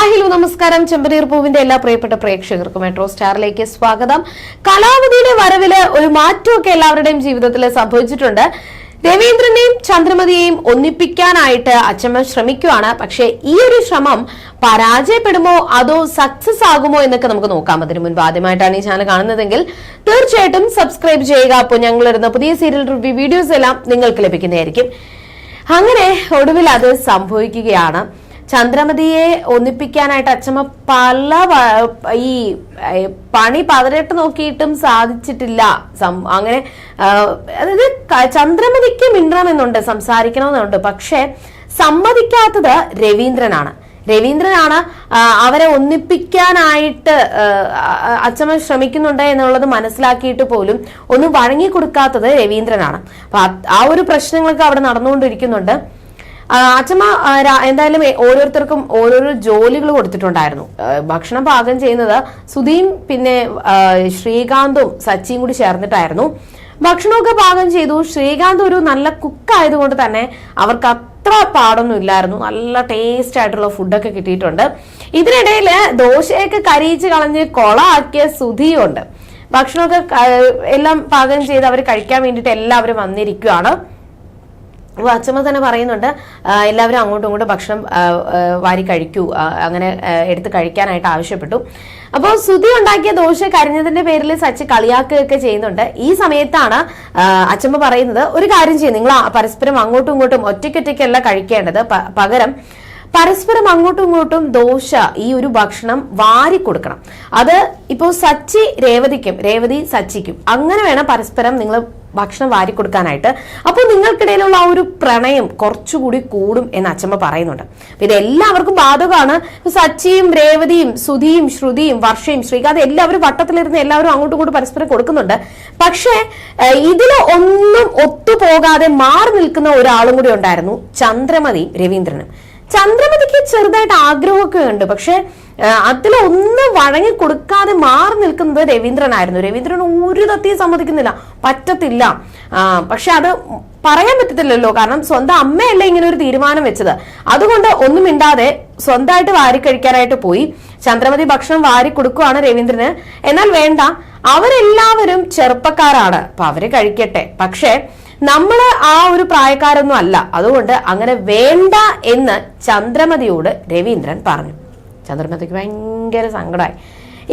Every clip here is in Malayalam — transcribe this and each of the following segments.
ഹലോ നമസ്കാരം. ചെമ്പനീർ പൂവിന്റെ എല്ലാ പ്രിയപ്പെട്ട പ്രേക്ഷകർക്കും മെട്രോ സ്റ്റാറിലേക്ക് സ്വാഗതം. കലാവതിയുടെ വരവിൽ ഒരു മാറ്റമൊക്കെ എല്ലാവരുടെയും ജീവിതത്തിൽ സംഭവിച്ചിട്ടുണ്ട്. രവീന്ദ്രനെയും ചന്ദ്രമതിയെയും ഒന്നിപ്പിക്കാനായിട്ട് അച്ഛമ്മ ശ്രമിക്കുവാണ്. പക്ഷെ ഈ ഒരു ശ്രമം പരാജയപ്പെടുമോ? അതോ സക്സസ് ആകുമോ എന്നൊക്കെ നമുക്ക് നോക്കാം. അതിന് മുൻപ് ആദ്യമായിട്ടാണ് ഈ ചാനൽ കാണുന്നതെങ്കിൽ തീർച്ചയായിട്ടും സബ്സ്ക്രൈബ് ചെയ്യുക. അപ്പോൾ ഞങ്ങൾ വരുന്ന പുതിയ സീരിയൽ റിവ്യൂ വീഡിയോസ് എല്ലാം നിങ്ങൾക്ക് ലഭിക്കുന്നതായിരിക്കും. അങ്ങനെ ഒടുവിൽ അത് സംഭവിക്കുകയാണ്. ചന്ദ്രമതിയെ ഒന്നിപ്പിക്കാനായിട്ട് അച്ഛമ്മ പല ഈ പണി പതിനെട്ട് നോക്കിയിട്ടും സാധിച്ചിട്ടില്ല. അങ്ങനെ അതായത് ചന്ദ്രമതിക്ക് മിണ്ടണമെന്നുണ്ട് സംസാരിക്കണമെന്നുണ്ട്. പക്ഷെ സമ്മതിക്കാത്തത് രവീന്ദ്രനാണ്. രവീന്ദ്രനാണ് അവരെ ഒന്നിപ്പിക്കാനായിട്ട് അച്ഛമ്മ ശ്രമിക്കുന്നുണ്ട് എന്നുള്ളത് മനസ്സിലാക്കിയിട്ട് പോലും ഒന്നും വഴങ്ങി കൊടുക്കാത്തത് രവീന്ദ്രനാണ്. അപ്പൊ ആ ഒരു പ്രശ്നങ്ങളൊക്കെ അവിടെ നടന്നുകൊണ്ടിരിക്കുന്നുണ്ട്. അച്ഛമ്മ എന്തായാലും ഓരോരുത്തർക്കും ഓരോരോ ജോലികൾ കൊടുത്തിട്ടുണ്ടായിരുന്നു. ഭക്ഷണം പാകം ചെയ്യുന്നത് സുധീം പിന്നെ ശ്രീകാന്തും സച്ചിയും കൂടി ചേർന്നിട്ടായിരുന്നു. ഭക്ഷണമൊക്കെ പാകം ചെയ്തു. ശ്രീകാന്ത് ഒരു നല്ല കുക്ക് ആയതുകൊണ്ട് തന്നെ അവർക്ക് അത്ര പാടൊന്നും ഇല്ലായിരുന്നു. നല്ല ടേസ്റ്റ് ആയിട്ടുള്ള ഫുഡൊക്കെ കിട്ടിയിട്ടുണ്ട്. ഇതിനിടയിൽ ദോശയൊക്കെ കരിയിച്ച് കളഞ്ഞ് കൊളാക്കിയ സുധിയുണ്ട്. ഭക്ഷണമൊക്കെ എല്ലാം പാകം ചെയ്ത് അവർ കഴിക്കാൻ വേണ്ടിയിട്ട് എല്ലാവരും വന്നിരിക്കുകയാണ് അപ്പോൾ അച്ഛമ്മ തന്നെ പറയുന്നുണ്ട് എല്ലാവരും അങ്ങോട്ടും ഇങ്ങോട്ടും ഭക്ഷണം വാരി കഴിക്കൂ അങ്ങനെ എടുത്ത് കഴിക്കാനായിട്ട് ആവശ്യപ്പെട്ടു. അപ്പോൾ സുധി ഉണ്ടാക്കിയ ദോശ കരിഞ്ഞതിന്റെ പേരിൽ സച്ചി കളിയാക്കുകയൊക്കെ ചെയ്യുന്നുണ്ട്. ഈ സമയത്താണ് അച്ഛമ്മ പറയുന്നത് ഒരു കാര്യം ചെയ്യും നിങ്ങൾ പരസ്പരം അങ്ങോട്ടും ഇങ്ങോട്ടും ഒറ്റയ്ക്കൊറ്റയ്ക്കല്ല കഴിക്കേണ്ടത്. പകരം പരസ്പരം അങ്ങോട്ടും ഇങ്ങോട്ടും ദോശ ഈ ഒരു ഭക്ഷണം വാരി കൊടുക്കണം. അത് ഇപ്പോൾ സച്ചി രേവതിക്കും രേവതി സച്ചിക്കും. അങ്ങനെ വേണം പരസ്പരം നിങ്ങൾ ഭക്ഷണം വാരി കൊടുക്കാനായിട്ട് അപ്പോൾ നിങ്ങൾക്കിടയിലുള്ള ആ ഒരു പ്രണയം കുറച്ചുകൂടി കൂടും എന്ന് അച്ഛമ്മ പറയുന്നുണ്ട്. ഇത് എല്ലാവർക്കും ബാധകമാണ്. സച്ചിയും രേവതിയും സുധിയും ശ്രുതിയും വർഷയും ശ്രീകാന്ത് എല്ലാവരും വട്ടത്തിലിരുന്ന് എല്ലാവരും അങ്ങോട്ടും ഇങ്ങോട്ടും പരസ്പരം കൊടുക്കുന്നുണ്ട്. പക്ഷേ ഇതിൽ ഒന്നും ഒത്തുപോകാതെ മാറി നിൽക്കുന്ന ഒരാളും കൂടി ഉണ്ടായിരുന്നു ചന്ദ്രമതിയും രവീന്ദ്രനും. ചന്ദ്രമതിക്ക് ചെറുതായിട്ട് ആഗ്രഹമൊക്കെ ഉണ്ട്. പക്ഷെ അതിലൊന്നും വഴങ്ങി കൊടുക്കാതെ മാറി നിൽക്കുന്നത് രവീന്ദ്രനായിരുന്നു. രവീന്ദ്രൻ ഒരു തത്തിയും സമ്മതിക്കുന്നില്ല. പറ്റത്തില്ല. പക്ഷെ അത് പറയാൻ പറ്റത്തില്ലല്ലോ. കാരണം സ്വന്തം അമ്മയല്ലേ ഇങ്ങനെ ഒരു തീരുമാനം വെച്ചത്. അതുകൊണ്ട് ഒന്നും മിണ്ടാതെ സ്വന്തമായിട്ട് വാരി കഴിക്കാനായിട്ട് പോയി. ചന്ദ്രമതി ഭക്ഷണം വാരി കൊടുക്കുവാണ് രവീന്ദ്രന്. എന്നാൽ വേണ്ട അവരെല്ലാവരും ചെറുപ്പക്കാരാണ്. അപ്പൊ അവർ കഴിക്കട്ടെ. പക്ഷേ നമ്മൾ ആ ഒരു പ്രായക്കാരൊന്നും അല്ല. അതുകൊണ്ട് അങ്ങനെ വേണ്ട എന്ന് ചന്ദ്രമതിയോട് രവീന്ദ്രൻ പറഞ്ഞു. ചന്ദ്രമതിക്ക് ഭയങ്കര സങ്കടമായി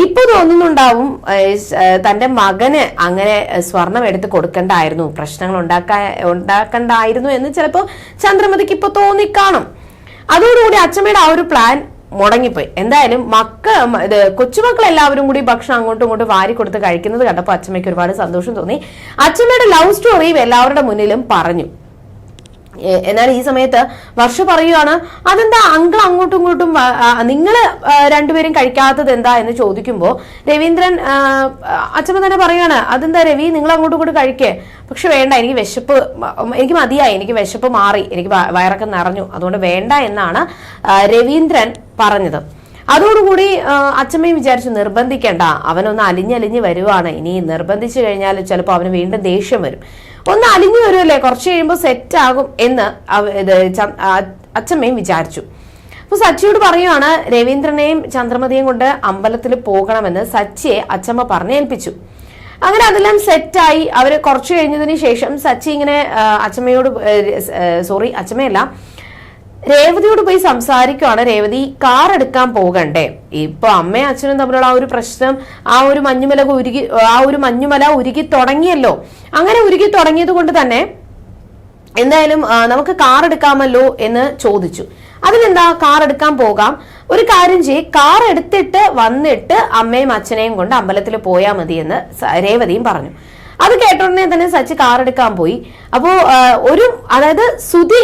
ഇപ്പൊ തോന്നുന്നുണ്ടാവും തന്റെ മകന് അങ്ങനെ സ്വർണം എടുത്ത് കൊടുക്കണ്ടായിരുന്നു പ്രശ്നങ്ങൾ ഉണ്ടാക്കാ ഉണ്ടാക്കണ്ടായിരുന്നു എന്ന് ചിലപ്പോ ചന്ദ്രമതിക്ക് ഇപ്പൊ തോന്നിക്കാണും അതോടുകൂടി അച്ഛമ്മയുടെ ആ ഒരു പ്ലാൻ മുടങ്ങിപ്പോയി. എന്തായാലും മക്ക ഇത് കൊച്ചുമക്കൾ എല്ലാവരും കൂടി ഭക്ഷണം അങ്ങോട്ടും ഇങ്ങോട്ടും വാരി കൊടുത്ത് കഴിക്കുന്നത് കണ്ടപ്പോൾ അച്ഛമ്മയ്ക്ക് ഒരുപാട് സന്തോഷം തോന്നി. അച്ഛമ്മയുടെ ലവ് സ്റ്റോറിയും എല്ലാവരുടെ മുന്നിലും പറഞ്ഞു. എന്നാൽ ഈ സമയത്ത് വർഷ പറയുകയാണ് അതെന്താ അങ്കിൾ അങ്ങോട്ടും ഇങ്ങോട്ടും നിങ്ങൾ രണ്ടുപേരും കഴിക്കാത്തത് എന്താ? എന്ന് ചോദിക്കുമ്പോൾ രവീന്ദ്രൻ അച്ഛമ്മ തന്നെ പറയാണ് അതെന്താ രവി നിങ്ങൾ അങ്ങോട്ടും ഇങ്ങോട്ടും കഴിക്കേ. പക്ഷെ വേണ്ട എനിക്ക് വിശപ്പ് എനിക്ക് മതിയായി എനിക്ക് വിശപ്പ് മാറി എനിക്ക് വയറൊക്കെ നിറഞ്ഞു. അതുകൊണ്ട് വേണ്ട എന്നാണ് രവീന്ദ്രൻ പറഞ്ഞത്. അതോടുകൂടി അച്ഛമ്മയും വിചാരിച്ചു നിർബന്ധിക്കേണ്ട അവനൊന്ന് അലിഞ്ഞലിഞ്ഞ് വരുവാണ്. ഇനി നിർബന്ധിച്ചു കഴിഞ്ഞാൽ ചിലപ്പോൾ അവന് വീണ്ടും ദേഷ്യം വരും. ഒന്ന് അലിഞ്ഞു വരുമല്ലേ? കുറച്ച് കഴിയുമ്പോൾ സെറ്റ് ആകും എന്ന് അച്ഛമ്മയും വിചാരിച്ചു. അപ്പൊ സച്ചിയോട് പറയുവാണ് രവീന്ദ്രനെയും ചന്ദ്രമതിയും കൊണ്ട് അമ്പലത്തിൽ പോകണമെന്ന് സച്ചിയെ അച്ഛമ്മ പറഞ്ഞേൽപ്പിച്ചു. അങ്ങനെ അതെല്ലാം സെറ്റായി അവർ കുറച്ചു കഴിഞ്ഞതിന് ശേഷം സച്ചി ഇങ്ങനെ അച്ഛമ്മയോട് സോറി അച്ഛമ്മയല്ല രേവതിയോട് പോയി സംസാരിക്കുവാണ്. രേവതി കാർ എടുക്കാൻ പോകണ്ടേ? ഇപ്പൊ അമ്മയും അച്ഛനും തമ്മിലുള്ള ആ ഒരു പ്രശ്നം ആ ഒരു മഞ്ഞുമല ഉരുകി ആ ഒരു മഞ്ഞുമല ഉരുകി തുടങ്ങിയല്ലോ. അങ്ങനെ ഉരുകി തുടങ്ങിയത് കൊണ്ട് തന്നെ എന്തായാലും നമുക്ക് കാർ എടുക്കാമല്ലോ എന്ന് ചോദിച്ചു. അതിനെന്താ കാർ എടുക്കാൻ പോകാം. ഒരു കാര്യം ചെയ്യ് കാർ എടുത്തിട്ട് വന്നിട്ട് അമ്മയും അച്ഛനെയും കൊണ്ട് അമ്പലത്തിൽ പോയാൽ മതി എന്ന് രേവതിയും പറഞ്ഞു. അത് കേട്ടോടനെ തന്നെ സച്ചി കാർ എടുക്കാൻ പോയി. അപ്പോ ഒരു അതായത് സുധി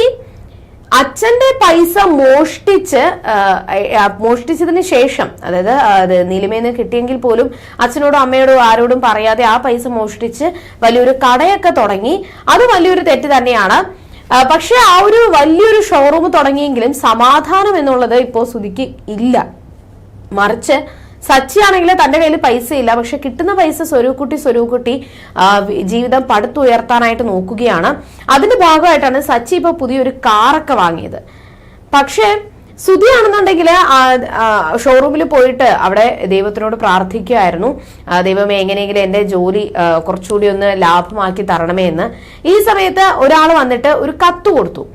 അച്ഛന്റെ പൈസ മോഷ്ടിച്ച് മോഷ്ടിച്ചതിന് ശേഷം അതായത് അത് നീലിമേന്ന് കിട്ടിയെങ്കിൽ പോലും അച്ഛനോടും അമ്മയോടും ആരോടും പറയാതെ ആ പൈസ മോഷ്ടിച്ച് വലിയൊരു കടയൊക്കെ തുടങ്ങി. അത് വലിയൊരു തെറ്റ് തന്നെയാണ്. പക്ഷെ ആ ഒരു വലിയൊരു ഷോറൂം തുടങ്ങിയെങ്കിലും സമാധാനം എന്നുള്ളത് ഇപ്പോ സുധിക്ക് ഇല്ല. മറിച്ച് സച്ചി ആണെങ്കിൽ തന്റെ കയ്യിൽ പൈസ ഇല്ല പക്ഷെ കിട്ടുന്ന പൈസ സ്വരൂക്കുട്ടി സ്വരൂക്കുട്ടി ജീവിതം പടുത്തുയർത്താനായിട്ട് നോക്കുകയാണ്. അതിന്റെ ഭാഗമായിട്ടാണ് സച്ചി ഇപ്പൊ പുതിയൊരു കാറൊക്കെ വാങ്ങിയത്. പക്ഷേ സ്തുതിയാണെന്നുണ്ടെങ്കിൽ ഷോറൂമിൽ പോയിട്ട് അവിടെ ദൈവത്തിനോട് പ്രാർത്ഥിക്കുമായിരുന്നു ദൈവമേ എങ്ങനെയെങ്കിലും എന്റെ ജോലി കുറച്ചുകൂടി ഒന്ന് ലാഭമാക്കി തരണമേ എന്ന്. ഈ സമയത്ത് ഒരാൾ വന്നിട്ട് ഒരു കത്ത് കൊടുത്തു.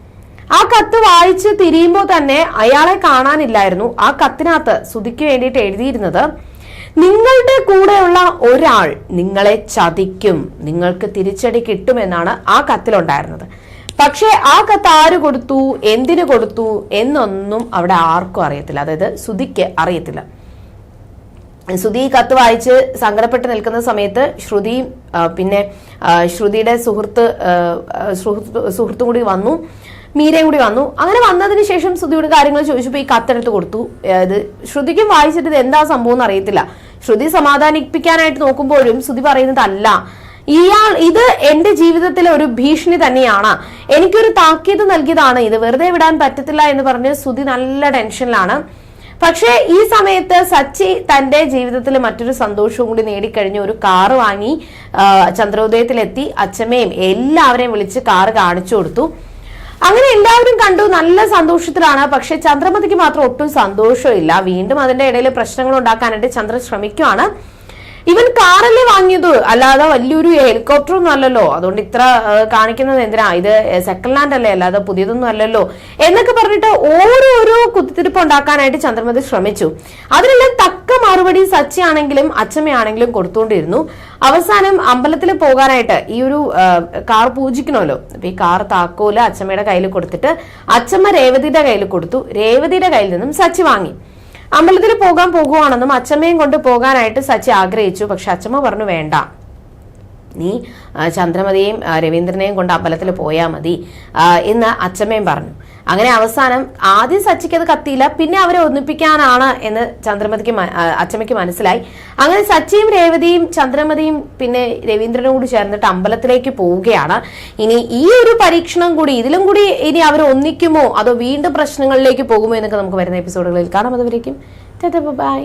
ആ കത്ത് വായിച്ച് തിരിയുമ്പോൾ തന്നെ അയാളെ കാണാനില്ലായിരുന്നു. ആ കത്തിനകത്ത് സുധിക്ക് വേണ്ടിയിട്ട് എഴുതിയിരുന്നത് നിങ്ങളുടെ കൂടെയുള്ള ഒരാൾ നിങ്ങളെ ചതിക്കും. നിങ്ങൾക്ക് തിരിച്ചടി കിട്ടുമെന്നാണ് ആ കത്തിലുണ്ടായിരുന്നത്. പക്ഷേ ആ കത്ത് ആര് കൊടുത്തു എന്തിനു കൊടുത്തു എന്നൊന്നും അവിടെ ആർക്കും അറിയത്തില്ല. അതായത് സുധിക്ക് അറിയത്തില്ല. ശ്രുതി കത്ത് വായിച്ച് സങ്കടപ്പെട്ട് നിൽക്കുന്ന സമയത്ത് ശ്രുതി പിന്നെ ശ്രുതിയുടെ സുഹൃത്ത് സുഹൃത്തും കൂടി വന്നു. മീരയും കൂടി വന്നു. അങ്ങനെ വന്നതിന് ശേഷം ശ്രുതിയോട് കാര്യങ്ങൾ ചോദിച്ചപ്പോൾ ഈ കത്തെടുത്ത് കൊടുത്തു. അതായത് ശ്രുതിക്കും വായിച്ചിട്ട് ഇത് എന്താ സംഭവം എന്ന് അറിയത്തില്ല. ശ്രുതി സമാധാനിപ്പിക്കാനായിട്ട് നോക്കുമ്പോഴും ശ്രുതി പറയുന്നത് അല്ല ഇയാൾ ഇത് എന്റെ ജീവിതത്തിലെ ഒരു ഭീഷണി തന്നെയാണ്. എനിക്കൊരു താക്കീത് നൽകിയതാണ് ഇത്. വെറുതെ വിടാൻ പറ്റത്തില്ല എന്ന് പറഞ്ഞ് ശ്രുതി നല്ല ടെൻഷനിലാണ്. പക്ഷേ ഈ സമയത്ത് സച്ചി തന്റെ ജീവിതത്തിൽ മറ്റൊരു സന്തോഷവും കൂടി നേടിക്കഴിഞ്ഞ് ഒരു കാറ് വാങ്ങി ചന്ദ്രോദയത്തിലെത്തി. അച്ഛമ്മയും എല്ലാവരെയും വിളിച്ച് കാറ് കാണിച്ചു കൊടുത്തു. അങ്ങനെ എല്ലാവരും കണ്ടു. നല്ല സന്തോഷത്തിലാണ്. പക്ഷെ ചന്ദ്രമതിക്ക് മാത്രം ഒട്ടും സന്തോഷമില്ല. വീണ്ടും അതിന്റെ ഇടയിൽ പ്രശ്നങ്ങൾ ഉണ്ടാക്കാനായിട്ട് ചന്ദ്രൻ ശ്രമിക്കുവാണ്. ഇവൻ കാറല്ലേ വാങ്ങിയത്? അല്ലാതെ വലിയൊരു ഹെലികോപ്റ്റർ ഒന്നും അല്ലല്ലോ. അതുകൊണ്ട് ഇത്ര കാണിക്കുന്നത് എന്തിനാ? ഇത് സെക്കൻഡ് ഹാൻഡ് അല്ലേ? അല്ലാതെ പുതിയതൊന്നും അല്ലല്ലോ. എന്നൊക്കെ പറഞ്ഞിട്ട് ഓരോരോ കുത്തിത്തിരിപ്പ് ഉണ്ടാക്കാനായിട്ട് ചന്ദ്രമതി ശ്രമിച്ചു. അതിനെല്ലാം മറുപടി സച്ചിയാണെങ്കിലും അച്ഛമ്മയാണെങ്കിലും കൊടുത്തുകൊണ്ടിരുന്നു അവസാനം അമ്പലത്തിൽ പോകാനായിട്ട് ഈ ഒരു കാർ പൂജിക്കണമല്ലോ. അപ്പൊ ഈ കാർ താക്കോൽ അച്ഛമ്മയുടെ കയ്യിൽ കൊടുത്തിട്ട് അച്ഛമ്മ രേവതിയുടെ കയ്യിൽ കൊടുത്തു. രേവതിയുടെ കയ്യിൽ നിന്നും സച്ചി വാങ്ങി. അമ്പലത്തിൽ പോകാൻ പോകുവാണെന്നും അച്ഛമ്മയും കൊണ്ട് പോകാനായിട്ട് സച്ചി ആഗ്രഹിച്ചു. പക്ഷെ അച്ഛമ്മ പറഞ്ഞു വേണ്ട. നീ ചന്ദ്രമതിയെയും രവീന്ദ്രനെയും കൊണ്ട് അമ്പലത്തിൽ പോയാൽ മതി എന്ന് അച്ഛമ്മയും പറഞ്ഞു. അങ്ങനെ അവസാനം ആദ്യം സച്ചിക്ക് അത് കത്തിയില്ല പിന്നെ അവരെ ഒന്നിപ്പിക്കാനാണ് എന്ന് ചന്ദ്രമതിക്ക് അച്ഛമ്മയ്ക്ക് മനസ്സിലായി. അങ്ങനെ സച്ചിയും രേവതിയും ചന്ദ്രമതിയും പിന്നെ രവീന്ദ്രനും കൂടി ചേർന്നിട്ട് അമ്പലത്തിലേക്ക് പോവുകയാണ്. ഇനി ഈ ഒരു പരീക്ഷണം കൂടി ഇതിലും കൂടി ഇനി അവർ ഒന്നിക്കുമോ? അതോ വീണ്ടും പ്രശ്നങ്ങളിലേക്ക് പോകുമോ എന്നൊക്കെ നമുക്ക് വരുന്ന എപ്പിസോഡുകളിൽ കാണാം. അതുവരേക്കും ബൈ.